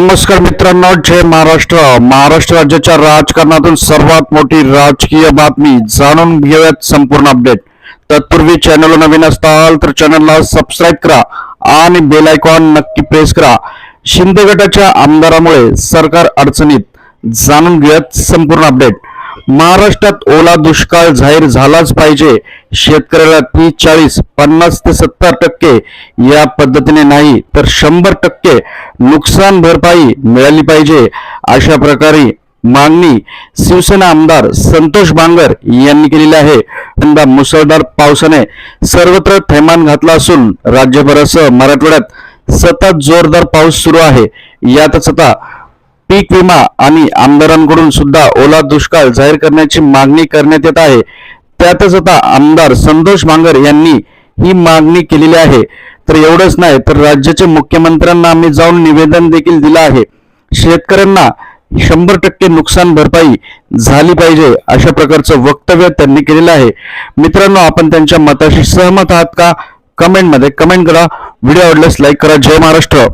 नमस्कार मित्रांनो जय महाराष्ट्र. महाराष्ट्र राज्याच्या राजकारणातून सर्वात मोठी राजकीय बातमी जाणून घेऊयात संपूर्ण अपडेट तत्पूर्वी चॅनल नवीन असताल तर चॅनलला सबस्क्राईब करा आणि बेल आयकॉन नक्की प्रेस करा. शिंदे गटाच्या आमदारामुळे सरकार अडचणीत. जाणून घेऊयात संपूर्ण अपडेट महाराष्ट्रात ओला दुष्काळ जाहीर झालाच पाहिजे. शेतकऱ्याला तीस चाळीस पन्नास ते सत्तर टक्के या पद्धतीने नाही तर शंभर टक्के नुकसान भरपाई मिळाली पाहिजे. अशा प्रकारे मागणी शिवसेना आमदार संतोष बांगर यांनी केलेली आहे. यंदा मुसळधार पावसाने सर्वत्र थैमान घातला असून राज्यभरासह मराठवाड्यात सतत जोरदार पाऊस सुरू आहे. यातच आता पीक विमा आणि आमदारांकडून सुद्धा ओला दुष्काळ जाहीर करण्याची मागणी करण्यात येत आहे. त्यातच आता आमदार संतोष मांगर यांनी ही मागणी केलेली आहे. तर एवढंच नाही तर राज्याचे मुख्यमंत्र्यांना आम्ही जाऊन निवेदन देखील दिलं आहे. शेतकऱ्यांना शंभर टक्के नुकसान भरपाई झाली पाहिजे अशा प्रकारचं वक्तव्य त्यांनी केलेलं आहे. मित्रांनो आपण त्यांच्या मताशी सहमत आहात का? कमेंटमध्ये कमेंट करा. व्हिडिओ आवडल्यास लाईक करा. जय महाराष्ट्र.